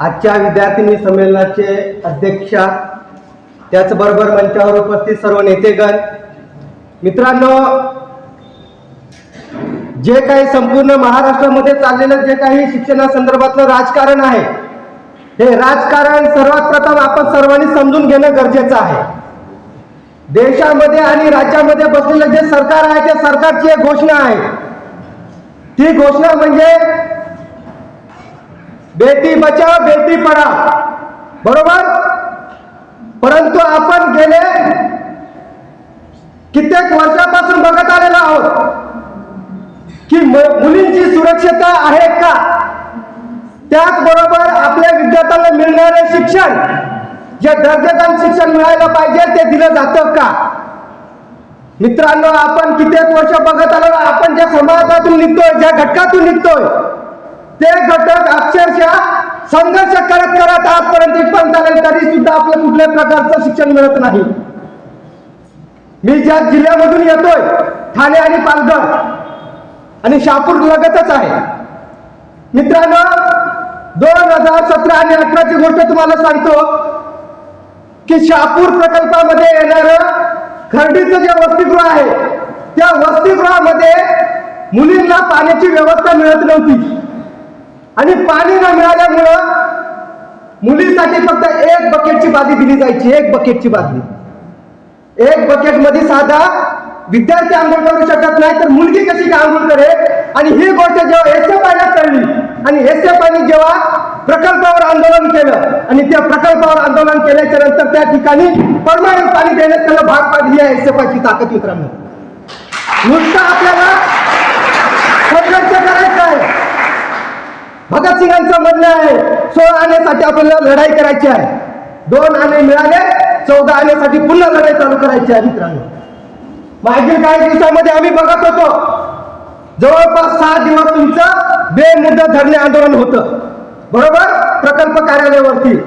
आजच्या विद्यार्थिनी संमेलनाचे अध्यक्षा त्याचबरोबर मंचावर उपस्थित सर्व नेतेगण. मित्रांनो जे काही संपूर्ण महाराष्ट्रामध्ये चाललेलं जे काही शिक्षणासंदर्भातलं राजकारण आहे हे राजकारण सर्वात प्रथम आपण सर्वांनी समजून घेणं गरजेचं आहे. देशामध्ये आणि राज्यामध्ये बसलेलं जे सरकार आहे त्या सरकारची एक घोषणा आहे. ती घोषणा म्हणजे बेटी बचाव बेटी पढाव बरोबर? परंतु आपण गेले कित्येक वर्षापासून बघत आलेलो आहोत की म- मुलींची सुरक्षता आहे का? त्याचबरोबर आपल्या विद्यार्थ्यांना मिळणारे शिक्षण जे दर्जेदार शिक्षण मिळायला पाहिजे ते दिलं जातं का? मित्रांनो आपण कित्येक वर्ष बघत आलो आपण ज्या समाजातून निघतोय ज्या घटकातून निघतोय ते घटक अक्षरशः संघर्ष करत करत आजपर्यंत इथपर्यंत आले तरी सुद्धा आपलं कुठल्याही प्रकारचं शिक्षण मिळत नाही. मी ज्या जिल्ह्यामधून येतोय ठाणे आणि पालघर आणि शहापूर लगतच आहे. मित्रांनो दोन हजार सतरा आणि अठराची गोष्ट तुम्हाला सांगतो की शहापूर प्रकल्पामध्ये येणार खर्डीचं जे वसतिगृह आहे त्या वसतिगृहामध्ये मुलींना पाण्याची व्यवस्था मिळत नव्हती. आणि पाणी न मिळाल्यामुळं मुलींसाठी फक्त एक बकेटची बादली दिली जायची एक बकेटची बादली. एक बकेटमध्ये साधा विद्यार्थी आंघोळ करू शकत नाही तर मुलगी कशी काय आंघोळ करेल? आणि ही गोष्ट जेव्हा एस एफ आयला कळली आणि एस एफ आयने जेव्हा प्रकल्पावर आंदोलन केलं आणि त्या प्रकल्पावर आंदोलन केल्याच्यानंतर त्या ठिकाणी परमानंट पाणी देण्यात त्याला भाग पाडली आहे एस एफ आयची ताकद मित्रांनो नुसतं आपल्याला संघर्ष आहे म्हणणं आहे सोळा आणण्यासाठी आपल्याला लढाई करायची आहे. दोन आणे मिळाले चौदा आणण्यासाठी पुन्हा लढाई चालू करायची आहे मित्रांनो. मागील काही दिवसामध्ये आम्ही बघत होतो जवळपास सहा दिवस तुमचं बेमुदत धरणे आंदोलन होतं. बरोबर? प्रकल्प कार्यालयावरती.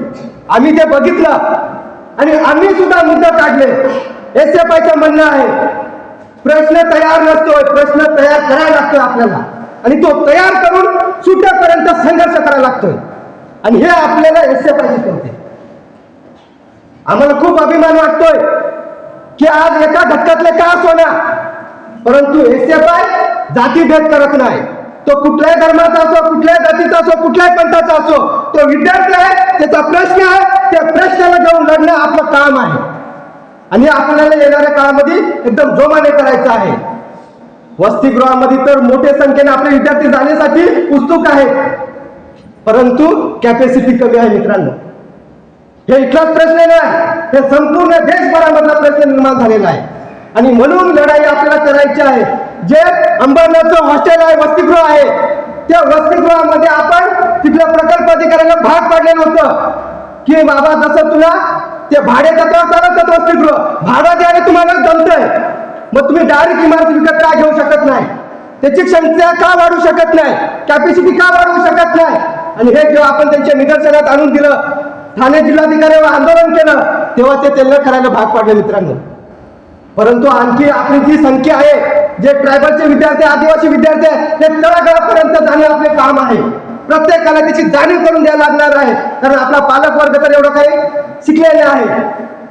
आम्ही ते बघितलं आणि आम्ही सुद्धा मुद्दा काढले. एस एफ आयचं म्हणणं आहे प्रश्न तयार नसतोय प्रश्न तयार करायला लागतोय आपल्याला. आणि तो तयार करून सुट्यापर्यंत संघर्ष करायला लागतोय. आणि हे आपल्याला एस एफ आय करते आम्हाला खूप अभिमान वाटतोय की आज एका घटकातले का असोना परंतु एस एफ आय जातीभेद करत नाही. तो कुठल्याही धर्माचा असो कुठल्याही जातीचा असो कुठल्याही पंथाचा असो तो विद्यार्थी आहे त्याचा प्रश्न आहे त्या प्रश्नाला जाऊन लढणं आपलं काम आहे. आणि आपल्याला येणाऱ्या काळामध्ये एकदम जोमाने करायचं आहे. वसतिगृहामध्ये तर मोठ्या संख्येने आपले विद्यार्थी जाण्यासाठी उत्सुक आहेत. परंतु कॅपॅसिटी कमी आहे मित्रांनो. हे इथलाच प्रश्न नाही हे संपूर्ण देशभरामधला प्रश्न निर्माण झालेला आहे. आणि म्हणून लढाई आपल्याला करायची आहे. जे अंबरनाथचं हॉस्टेल आहे वसतिगृह आहे त्या वसतिगृहामध्ये आपण तिथल्या प्रकल्प अधिकाऱ्यांना भाग पाडलेलं होतं. की बाबा जसं तुला ते भाडे तत्वात चालत वसतिगृह भाडं द्यायला तुम्हाला जमतंय. मग तुम्ही डायरेक्ट इमारत विकत का घेऊ शकत नाही? त्याची क्षमता का वाढू शकत नाही? कॅपॅसिटी का वाढवू शकत नाही? आणि हे जेव्हा आपण त्यांच्या निदर्शनात आणून दिलं ठाणे जिल्हाधिकाऱ्यावर आंदोलन केलं तेव्हा ते त्यांना करायला भाग पाडले मित्रांनो. परंतु आणखी आपली जी संख्या आहे जे ट्रायबलचे विद्यार्थी आदिवासी विद्यार्थी आहेत ते तळागाळापर्यंत जाणे आपले काम आहे. प्रत्येकाला त्याची जाणीव करून द्यायला लागणार आहे. कारण आपला पालक वर्ग तर एवढं काही शिकलेले आहे.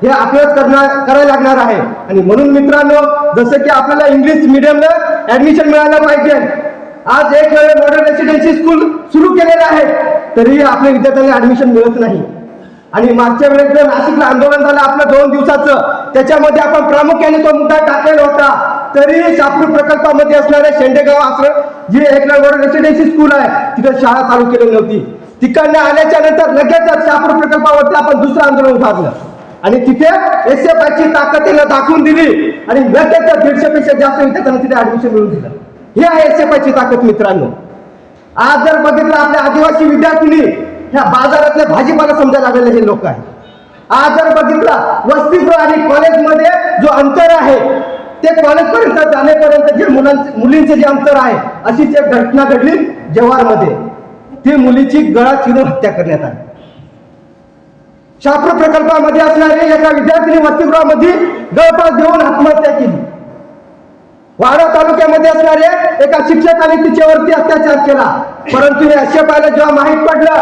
हे आपल्यालाच करणार करायला लागणार आहे. आणि म्हणून मित्रांनो जसं की आपल्याला इंग्लिश मिडियमला ऍडमिशन मिळायला पाहिजे. आज एक वेळ मॉडर्न रेसिडेन्सी स्कूल सुरू केलेलं आहे तरीही आपल्या विद्यार्थ्यांना ऍडमिशन मिळत नाही. आणि मागच्या वेळेस जर नाशिकला आंदोलन झालं आपलं दोन दिवसाचं त्याच्यामध्ये आपण प्रामुख्याने तो मुद्दा टाकलेला होता. तरीही शापूर प्रकल्पामध्ये असणारे शेंडेगाव आश्रम जी एक रेसिडेन्सी स्कूल आहे तिथं शाळा चालू केलेली नव्हती. तिकडनं आल्याच्यानंतर लगेचच शापूर प्रकल्पावरती आपण दुसरं आंदोलन उभारलं. आणि तिथे एस एफ ची ताकद त्यांना दाखवून दिली. आणि लगेच दीडशे पेक्षा जास्त विद्यार्थ्यांना तिथे ऍडमिशन मिळवून दिलं. हे आहे एस एफ ची ताकद मित्रांनो. आज जर बघितलं आपल्या आदिवासी विद्यार्थिनी ह्या बाजारातल्या भाजीपाला समजायला लागलेले हे लोक आहेत. आज जर बघितला वसतिगृह आणि कॉलेजमध्ये जो अंतर आहे ते कॉलेजपर्यंत जाण्यापर्यंत जे मुलांचे मुलींचे जे अंतर आहे अशीच एक घटना घडली जव्हारमध्ये. ती मुलीची गळा चिरून हत्या करण्यात आली. शास्त्र प्रकल्पामध्ये असणारे एका विद्यार्थ्यांनी वसतिगृहामध्ये गळपास देऊन आत्महत्या केली. वाडा तालुक्यामध्ये असणारे एका शिक्षकाने तिच्यावरती अत्याचार केला. परंतु हे अशा पाहिलं जेव्हा माहीत पडलं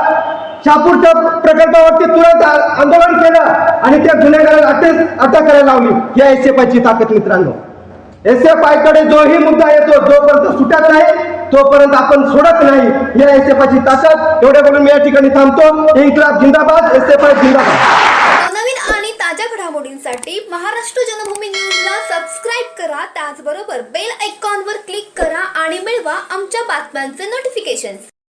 शापूरच्या प्रकल्पावरती तुरंत आंदोलन केलं आणि त्या गुन्हेगाराला अटक अटक करायला लावली. या एस एफ आयची ताकद मित्रांनो. एस एफ आयकडे जोही मुद्दा येतो जोपर्यंत सुटत नाही तोपर्यंत आपण सोडत नाही. या एस एफ आयची ताकद. एवढ्या बोलून मी या ठिकाणी थांबतो. इन्कलाब जिंदाबाद एस एफ आय जिंदाबाद. नवीन आणि ताज्या घडामोडींसाठी महाराष्ट्र जनभूमी न्यूजला सबस्क्राईब करा. त्याचबरोबर बेल आयकॉनवर क्लिक करा आणि मिळवा आमच्या बातम्यांचे नोटिफिकेशन्स